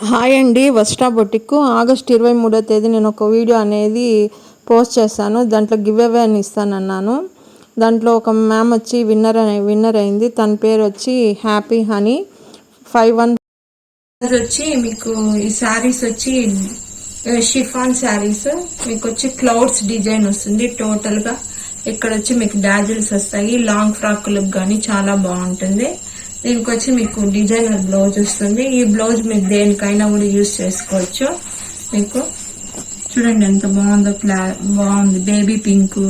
Hi అండి వస్టా boutique August ఇరవై మూడో తేదీ నేను ఒక వీడియో అనేది పోస్ట్ చేశాను. దాంట్లో గివ్ అవే అని ఇస్తానన్నాను. దాంట్లో ఒక మ్యామ్ వచ్చి విన్నర్ విన్నర్ అయింది. తన పేరు వచ్చి హ్యాపీ హనీ. ఫైవ్ వన్ వచ్చి మీకు ఈ శారీస్ వచ్చి షిఫాన్ శారీస్ మీకు వచ్చి క్లౌడ్స్ డిజైన్ వస్తుంది. టోటల్గా ఇక్కడ వచ్చి మీకు డాజిల్స్ వస్తాయి. లాంగ్ ఫ్రాక్లకు కానీ చాలా బాగుంటుంది. దీనికి వచ్చి మీకు డిజైనర్ బ్లౌజ్ వస్తుంది. ఈ బ్లౌజ్ మీరు దేనికైనా కూడా యూజ్ చేసుకోవచ్చు. మీకు చూడండి ఎంత బాగుందో క్లా బాగుంది. Baby pink.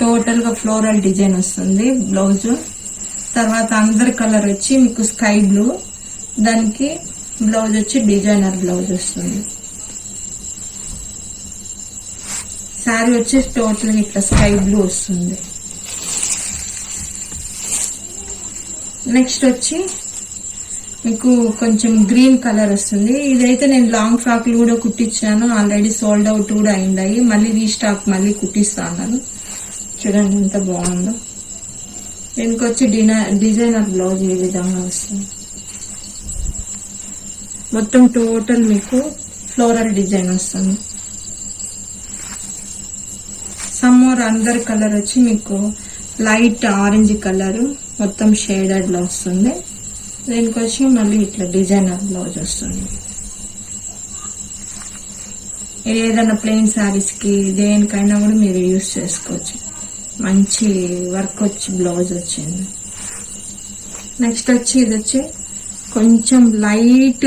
టోటల్గా ఫ్లోరల్ డిజైన్ వస్తుంది బ్లౌజ్. తర్వాత అందరి కలర్ వచ్చి మీకు స్కై బ్లూ. దానికి బ్లౌజ్ వచ్చి డిజైనర్ బ్లౌజ్ వస్తుంది. శారీ వచ్చి టోటల్ ఇట్లా స్కై బ్లూ వస్తుంది. నెక్స్ట్ వచ్చి మీకు కొంచెం గ్రీన్ కలర్ వస్తుంది. ఇదైతే నేను లాంగ్ ఫ్రాక్లు కూడా కుట్టించాను. ఆల్రెడీ సోల్డ్ అవుట్ కూడా అయిందాయి. మళ్ళీ రీస్టాక్ మళ్ళీ కుట్టిస్తాను చూడండి ఎంత బాగుందో. దీనికి వచ్చి డిజైనర్ బ్లౌజ్ ఈ విధంగా వస్తుంది. మొత్తం టోటల్ మీకు ఫ్లోరల్ డిజైన్ వస్తుంది. సమ్మోర్ అందర్ కలర్ వచ్చి మీకు లైట్ ఆరెంజ్ కలరు మొత్తం షేడెడ్లో వస్తుంది. దీనికి వచ్చి మళ్ళీ ఇట్లా డిజైనర్ బ్లౌజ్ వస్తుంది. ఇది ఏదైనా ప్లెయిన్ శారీస్కి దేనికైనా కూడా మీరు యూస్ చేసుకోవచ్చు. మంచి వర్క్ వచ్చి బ్లౌజ్ వచ్చింది. నెక్స్ట్ వచ్చి ఇది వచ్చి కొంచెం లైట్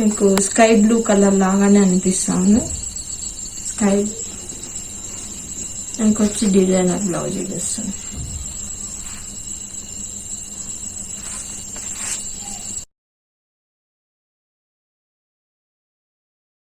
మీకు స్కై బ్లూ కలర్ లాగానే అనిపిస్తుంది. స్కై ఇంకొచ్చి డిజైనర్ బ్లౌజ్ ఇది వస్తుంది.